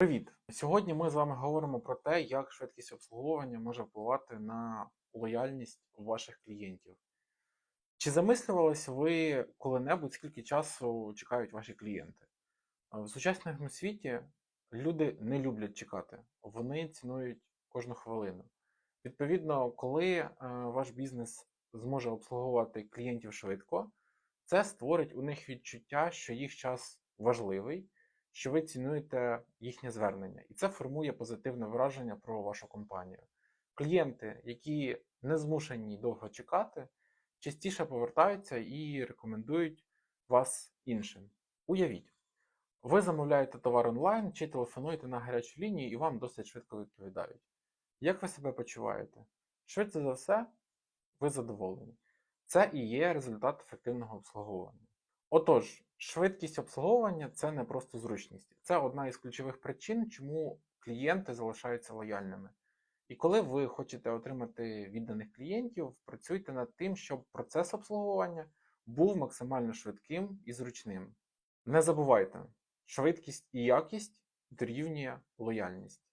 Привіт! Сьогодні ми з вами говоримо про те, як швидкість обслуговування може впливати на лояльність ваших клієнтів. Чи замислювались ви коли-небудь, скільки часу чекають ваші клієнти? В сучасному світі люди не люблять чекати, вони цінують кожну хвилину. Відповідно, коли е, ваш бізнес зможе обслуговувати клієнтів швидко, це створить у них відчуття, що їх час важливий, що ви цінуєте їхнє звернення, і це формує позитивне враження про вашу компанію. Клієнти, які не змушені довго чекати, частіше повертаються і рекомендують вас іншим. Уявіть, ви замовляєте товар онлайн чи телефонуєте на гарячу лінію і вам досить швидко відповідають. Як ви себе почуваєте? Швидше за все, ви задоволені. Це і є результат ефективного обслуговування. Отож, швидкість обслуговування це не просто зручність, це одна із ключових причин, чому клієнти залишаються лояльними. І коли ви хочете отримати відданих клієнтів, працюйте над тим, щоб процес обслуговування був максимально швидким і зручним. Не забувайте, швидкість і якість дорівнює лояльність.